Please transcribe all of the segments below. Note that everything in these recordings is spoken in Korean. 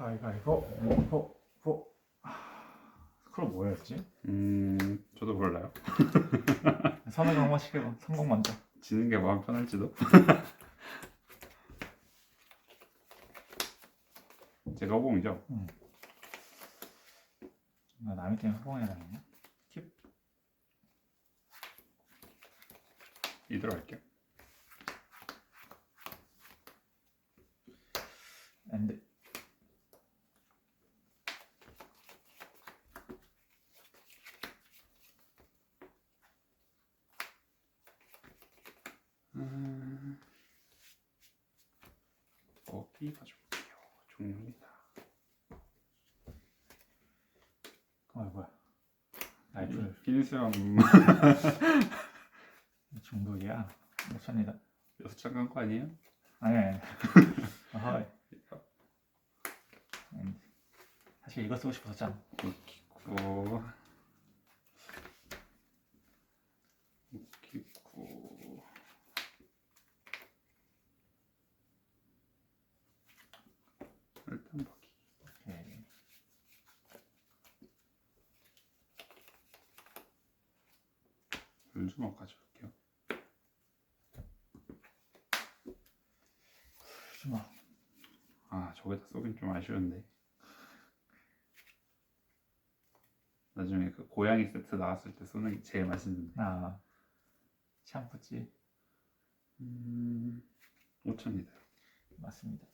가위가위보 보 보 그럼 뭐였지? 음 저도 몰라요. 선우 한 번씩 해봐 성공 먼저 지는 게 마음 편할지도. 제가 호봉이죠. 나 남이 때문에 호봉해야 되겠냐? 팁 이대로 할게요. 엔드 음... 어디 봐줄게요. 종료입니다. 어 뭐야. 라이플 기니스형 중독이야. 못 찹니다? 여섯 장 간 거 아니에요? 아니 아니. 엔드 사실 이거 쓰고 싶었잖아 웃기고 웃기고 일단 보기 오케이 물주먹 가져올게요. 주마 아 저기다 쏘긴 좀 아쉬운데. 나중에 그 고양이 세트 나왔을 때 쏘는 게 제일 맛있는데. 아 샴푸지. 음 5천이다. 맞습니다.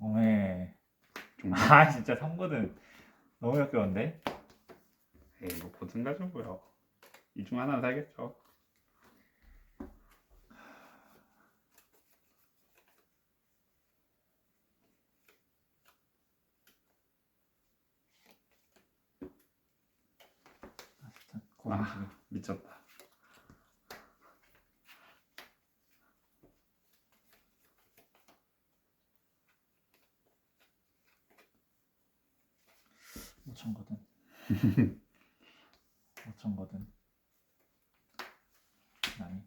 오메 아 진짜 선거는 너무 역겨운데 에이 뭐 보든 가져고요. 이 중 하나는 사겠죠. 아 미쳤다. 못 참거든 못 참거든. 남이.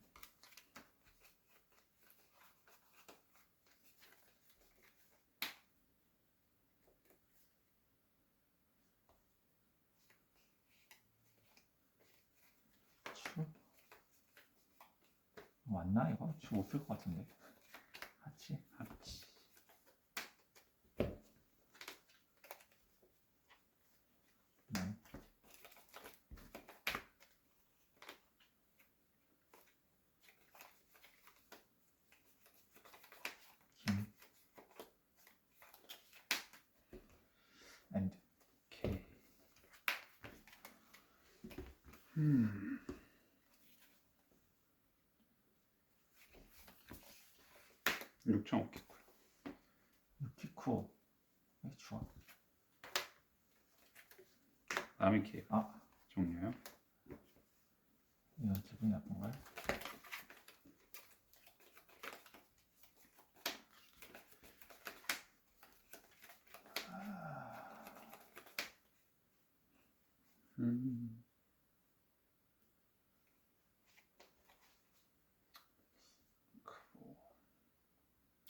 추 맞나 이거? 추못쓸 것 같은데. 같이 하치 네. 김 엔드 오케이 음. 6천 없겠고요 유키쿠 왜 좋아. 남이 케이 아. 종료요? 이건 기분이 나쁜가요?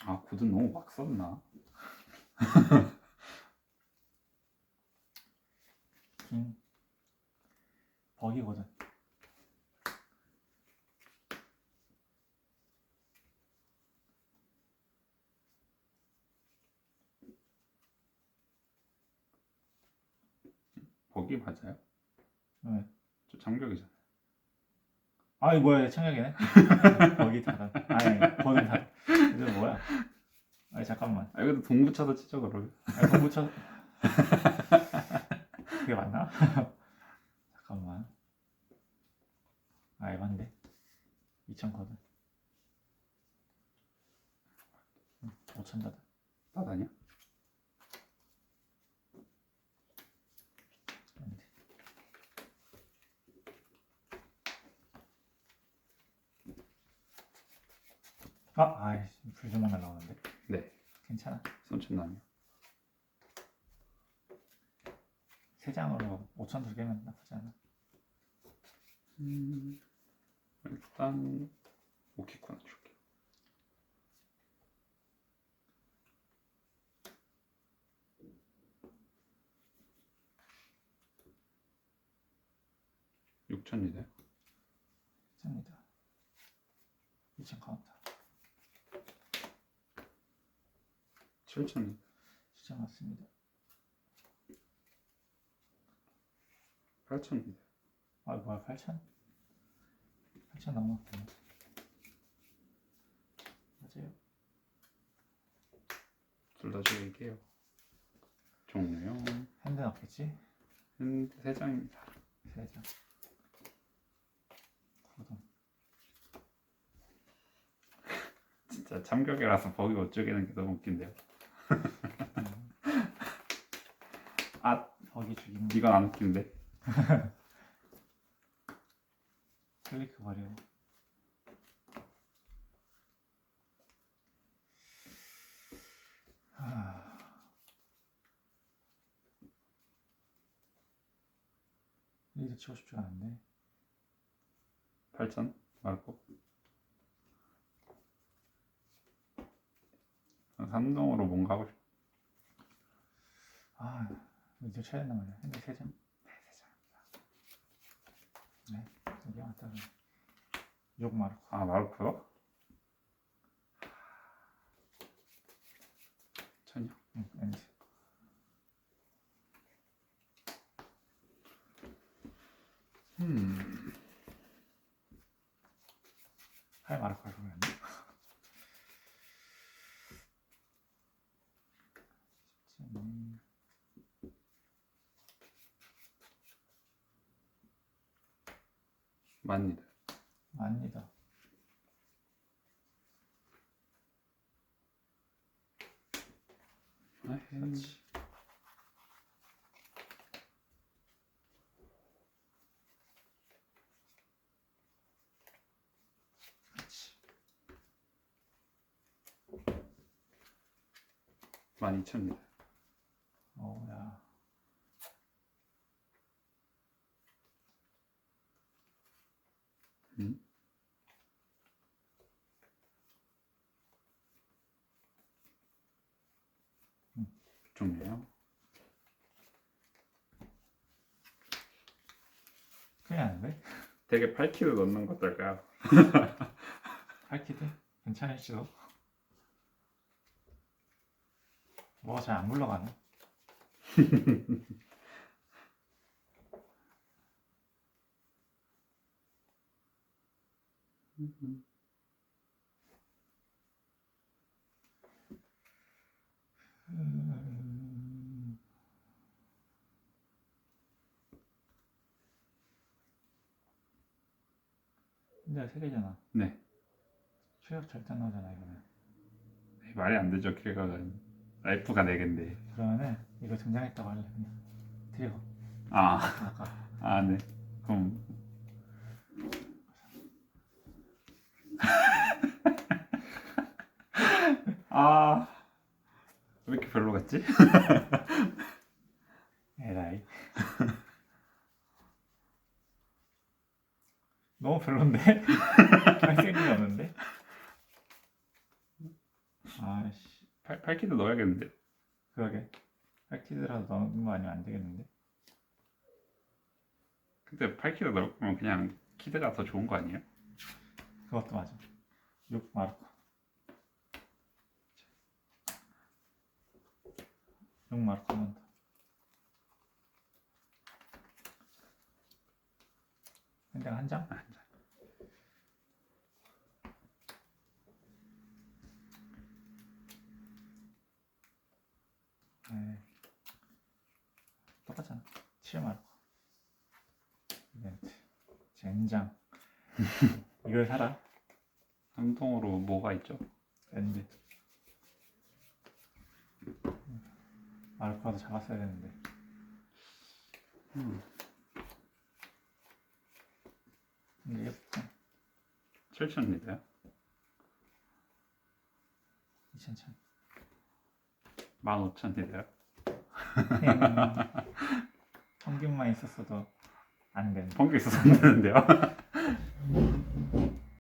아 구든 너무 막 썼나? 긴 버기거든 버기 맞아요? 왜? 저 장벽이잖아요. 아이 뭐야 창혁이네 버기 타다 아니 버기 타다 이거 뭐야? 아니 잠깐만. 아 이것도 동부차도 치죠 그러면. 아 공부쳐. 그게 맞나? 잠깐만. 아 에반데. 2천 거든 5천 다다 따다냐? 엔 아, 아이씨, 불좀만 나오는데. 네. 괜찮아. 손천남이요. 세 장으로 5천 두 개면 나쁘지 않아. 음, 일단 오키코나 줄게요. 육천이네. 됩니다. 2천 카운터. 7천. 진짜 맞습니다. 8천인데. 아 뭐야 8천? 8천 넘었구나. 맞아요. 둘다 줄게요. 종료요. 핸드 없겠지? 핸드 세 장입니다. 세 장. 구동. 진짜 참격이라서 버기 못 쪼개는 게 너무 웃긴데요. 아, 거기 죽이는 이건 안 웃긴데. 클리크 버려. 하... 리드 치고 싶지 않은데 8천 말고. 삼동으로 뭔가 하고 싶어. 아 리드 쳐야 된단 말이야. 핸드 3장. 네 여기 왔다가 욕 말고 아, 마르코요? 천이요? 응 엔드 음. 할 말고 할 거면 음, 맞니다. 아니다 아, 그렇지 만 이천입니다. 어우야 음? 종료요? 그냥 하는데? 되게 8키로 넣는 거 어떨까요? 할키드? 괜찮을지도 뭐가 잘 안 굴러가네 음. 근데 세 개잖아 네. 추격 절단 나오잖아 이거는 말이 안 되죠, 키가. 라이프가 4개인데. 그러면은 이거 등장했다고 할래 그냥 트리거 아, 아까 아, 네. 그럼. 아, 왜 이렇게 별로 같지? 에라이 너무 별론데? 할 생각이 없는데? 아씨 8, 8키도 넣어야겠는데. 그러게 할키드라도 넣는 거 아니면 안 되겠는데? 근데 8키도 넣을 거면 그냥 키드가 더 좋은 거 아니에요? 그것도 맞아 6 마르코 6 마르코만 더 근데 한 장? 한 장. 네. 똑같잖아. 7 마르코 이벤트 젠장. 이걸 사라. 삼동으로 뭐가 있죠? 엔드 마르코라도 잡았어야 되는데. 음. 이게 7천입니다요? 2,000천 15,000입니다요? 평균만 있었어도 안 되는 번개 있어서 안 되는데요?